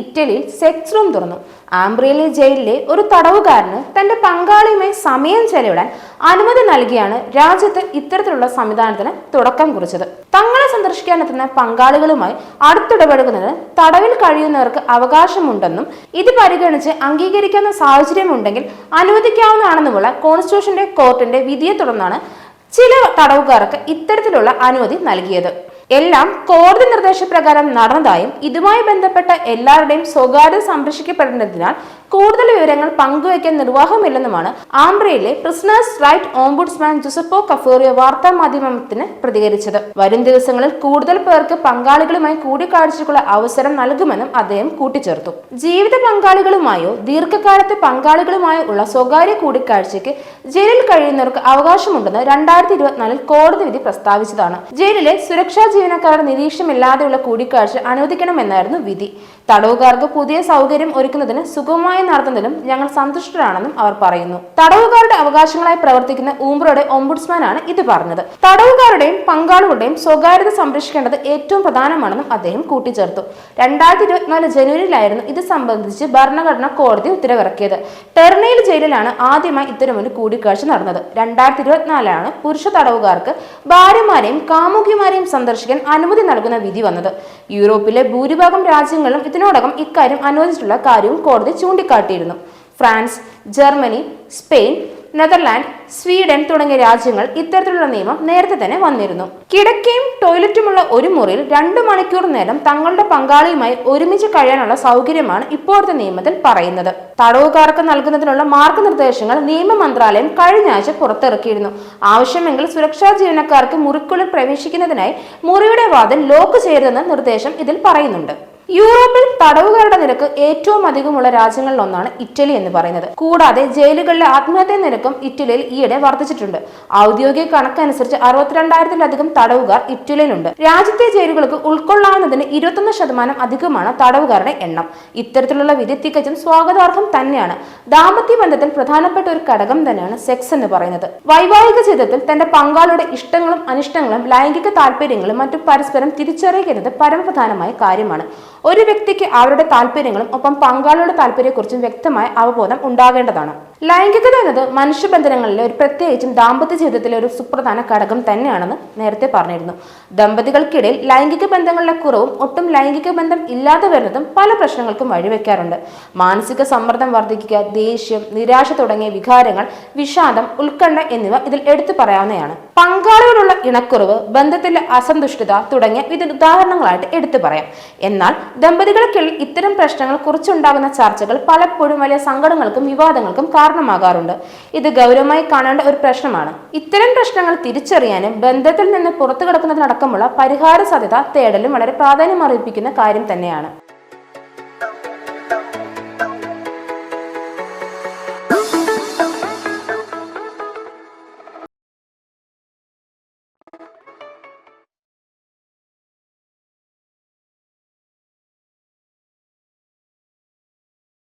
ഇറ്റലിയിൽ sex room തുറന്നു. ആംബ്രിയയിലെ ജയിലിലെ ഒരു തടവുകാരന് തന്റെ പങ്കാളിയുമായി സമയം ചെലവിടാൻ അനുമതി നൽകിയാണ് രാജ്യത്ത് ഇത്തരത്തിലുള്ള സംവിധാനത്തിന് തുടക്കം കുറിച്ചത്. തങ്ങളെ സന്ദർശിക്കാൻ എത്തുന്ന പങ്കാളികളുമായി അടുത്തിടപഴകുന്നതിന് തടവിൽ കഴിയുന്നവർക്ക് അവകാശമുണ്ടെന്നും ഇത് പരിഗണിച്ച് അംഗീകരിക്കുന്ന സാഹചര്യമുണ്ടെങ്കിൽ അനുവദിക്കാവുന്നതാണെന്നുമുള്ള കോൺസ്റ്റിറ്റ്യൂഷന്റെ കോർട്ടിന്റെ വിധിയെ തുടർന്നാണ് ചില തടവുകാർക്ക് ഇത്തരത്തിലുള്ള അനുമതി നൽകിയത്. എല്ലാം കോടതി നിർദ്ദേശപ്രകാരം നടന്നതായും ഇതുമായി ബന്ധപ്പെട്ട എല്ലാവരുടെയും സ്വകാര്യത സംരക്ഷിക്കപ്പെടേണ്ടതിനാൽ കൂടുതൽ വിവരങ്ങൾ പങ്കുവയ്ക്കാൻ നിർവാഹമില്ലെന്നുമാണ് ആംബ്രയിലെ prisoners right ombudsman Giuseppe Caforio വാർത്താ മാധ്യമത്തിന് പ്രതികരിച്ചത്. വരും ദിവസങ്ങളിൽ കൂടുതൽ പേർക്ക് പങ്കാളികളുമായി കൂടിക്കാഴ്ചയ്ക്കുള്ള അവസരം നൽകുമെന്നും അദ്ദേഹം കൂട്ടിച്ചേർത്തു. ജീവിത പങ്കാളികളുമായോ ദീർഘകാലത്തെ പങ്കാളികളുമായോ ഉള്ള സ്വകാര്യ കൂടിക്കാഴ്ചയ്ക്ക് ജയിലിൽ കഴിയുന്നവർക്ക് അവകാശമുണ്ടെന്ന് രണ്ടായിരത്തി ഇരുപത്തിനാലിൽ കോടതി വിധി പ്രസ്താവിച്ചതാണ്. ജയിലിലെ സുരക്ഷാ ജീവനക്കാരുടെ നിരീക്ഷണമില്ലാതെയുള്ള കൂടിക്കാഴ്ച അനുവദിക്കണമെന്നായിരുന്നു വിധി. തടവുകാർക്ക് പുതിയ സൗകര്യം ഒരുക്കുന്നതിന് സുഗമമായി നടത്തുന്നതിലും ഞങ്ങൾ സന്തുഷ്ടരാണെന്നും അവർ പറയുന്നു. തടവുകാരുടെ അവകാശങ്ങളായി പ്രവർത്തിക്കുന്ന ഊംബ്രയുടെ ഒംബുഡ്സ്മാനാണ് ഇത് പറഞ്ഞത്. തടവുകാരുടെയും പങ്കാളികളുടെയും സ്വകാര്യത സംരക്ഷിക്കേണ്ടത് ഏറ്റവും പ്രധാനമാണെന്നും അദ്ദേഹം കൂട്ടിച്ചേർത്തു. രണ്ടായിരത്തി ഇരുപത്തിനാല് ജനുവരിയിലായിരുന്നു ഇത് സംബന്ധിച്ച് ഭരണഘടനാ കോടതി ഉത്തരവിറക്കിയത്. ടെർണയിൽ ജയിലിലാണ് ആദ്യമായി ഇത്തരമൊരു കൂടിക്കാഴ്ച നടന്നത്. രണ്ടായിരത്തി ഇരുപത്തിനാലാണ് പുരുഷ തടവുകാർക്ക് ഭാര്യമാരെയും കാമുകിമാരെയും സന്ദർശിക്കാൻ അനുമതി നൽകുന്ന വിധി വന്നത്. യൂറോപ്പിലെ ഭൂരിഭാഗം രാജ്യങ്ങളും ഇതിനോടകം ഇക്കാര്യം അനുവദിച്ചിട്ടുള്ള കാര്യവും കോടതി ചൂണ്ടിക്കാട്ടിയിരുന്നു. France Germany Spain Netherland Sweden തുടങ്ങിയ രാജ്യങ്ങൾ ഇത്തരത്തിലുള്ള നിയമം നേരത്തെ തന്നെ വന്നിരുന്നു. കിടക്കയും ടോയ്ലറ്റുമുള്ള ഒരു മുറിയിൽ രണ്ട് മണിക്കൂർ നേരം തങ്ങളുടെ പങ്കാളിയുമായി ഒരുമിച്ച് കഴിയാനുള്ള സൗകര്യമാണ് ഇപ്പോഴത്തെ നിയമത്തിൽ പറയുന്നത്. തടവുകാർക്ക് നൽകുന്നതിനുള്ള മാർഗനിർദ്ദേശങ്ങൾ നിയമ മന്ത്രാലയം കഴിഞ്ഞ ആഴ്ച പുറത്തിറക്കിയിരുന്നു. ആവശ്യമെങ്കിൽ സുരക്ഷാ ജീവനക്കാർക്ക് മുറിക്കുള്ളിൽ പ്രവേശിക്കുന്നതിനായി മുറിയുടെ വാതിൽ ലോക്ക് ചെയ്യരുതെന്ന നിർദ്ദേശം ഇതിൽ പറയുന്നുണ്ട്. യൂറോപ്പിൽ തടവുകാരുടെ നിരക്ക് ഏറ്റവും അധികമുള്ള രാജ്യങ്ങളിൽ ഒന്നാണ് ഇറ്റലി എന്ന് പറയുന്നത്. കൂടാതെ ജയിലുകളിലെ ആത്മഹത്യാ നിരക്കും ഇറ്റലിയിൽ ഈയിടെ വർദ്ധിച്ചിട്ടുണ്ട്. ഔദ്യോഗിക കണക്കനുസരിച്ച് അറുപത്തിരണ്ടായിരത്തിലധികം തടവുകാർ ഇറ്റലിയിലുണ്ട്. രാജ്യത്തെ ജയിലുകൾക്ക് ഉൾക്കൊള്ളാവുന്നതിന് ഇരുപത്തൊന്ന് ശതമാനം അധികമാണ് തടവുകാരുടെ എണ്ണം. ഇത്തരത്തിലുള്ള വിധി തികച്ചും സ്വാഗതാർഹം തന്നെയാണ്. ദാമ്പത്യ ബന്ധത്തിൽ പ്രധാനപ്പെട്ട ഒരു ഘടകം തന്നെയാണ് സെക്സ് എന്ന് പറയുന്നത്. വൈവാഹിക ജീവിതത്തിൽ തന്റെ പങ്കാളിയുടെ ഇഷ്ടങ്ങളും അനിഷ്ടങ്ങളും ലൈംഗിക താല്പര്യങ്ങളും മറ്റും പരസ്പരം തിരിച്ചറിയുന്നത് പരമപ്രധാനമായ കാര്യമാണ്. ഒരു വ്യക്തിക്ക് അവരുടെ താല്പര്യങ്ങളും ഒപ്പം പങ്കാളിയുടെ താല്പര്യത്തെക്കുറിച്ചും വ്യക്തമായ അവബോധം ഉണ്ടാകേണ്ടതാണ്. ലൈംഗികത എന്നത് മനുഷ്യബന്ധനങ്ങളിലെ ഒരു പ്രത്യേകിച്ചും ദാമ്പത്യ ജീവിതത്തിലെ ഒരു സുപ്രധാന ഘടകം തന്നെയാണെന്ന് നേരത്തെ പറഞ്ഞിരുന്നു. ദമ്പതികൾക്കിടയിൽ ലൈംഗിക ബന്ധങ്ങളുടെ കുറവും ഒട്ടും ലൈംഗിക ബന്ധം ഇല്ലാതെ വരുന്നതും പല പ്രശ്നങ്ങൾക്കും വഴിവെക്കാറുണ്ട്. മാനസിക സമ്മർദ്ദം വർദ്ധിക്കുക ദേഷ്യം നിരാശ തുടങ്ങിയ വികാരങ്ങൾ വിഷാദം ഉത്കണ്ഠ എന്നിവ ഇതിൽ എടുത്തു പറയാവുന്നതാണ്. പങ്കാളിയോടുള്ള ഇണക്കുറവ് ബന്ധത്തിലെ അസന്തുഷ്ടത തുടങ്ങിയ ഇത് ഉദാഹരണങ്ങളായിട്ട് എടുത്തു പറയാം. എന്നാൽ ദമ്പതികൾക്കിടയിൽ ഇത്തരം പ്രശ്നങ്ങൾ കുറിച്ചുണ്ടാകുന്ന ചർച്ചകൾ പലപ്പോഴും വലിയ സങ്കടങ്ങൾക്കും വിവാദങ്ങൾക്കും കാരണമാകാറുണ്ട്. ഇത് ഗൗരവമായി കാണേണ്ട ഒരു പ്രശ്നമാണ്. ഇത്തരം പ്രശ്നങ്ങൾ തിരിച്ചറിയാനും ബന്ധത്തിൽ നിന്ന് പുറത്തു കിടക്കുന്നതിനടക്കമുള്ള പരിഹാര സാധ്യത തേടലും വളരെ പ്രാധാന്യം അറിയിപ്പിക്കുന്ന കാര്യം തന്നെയാണ്.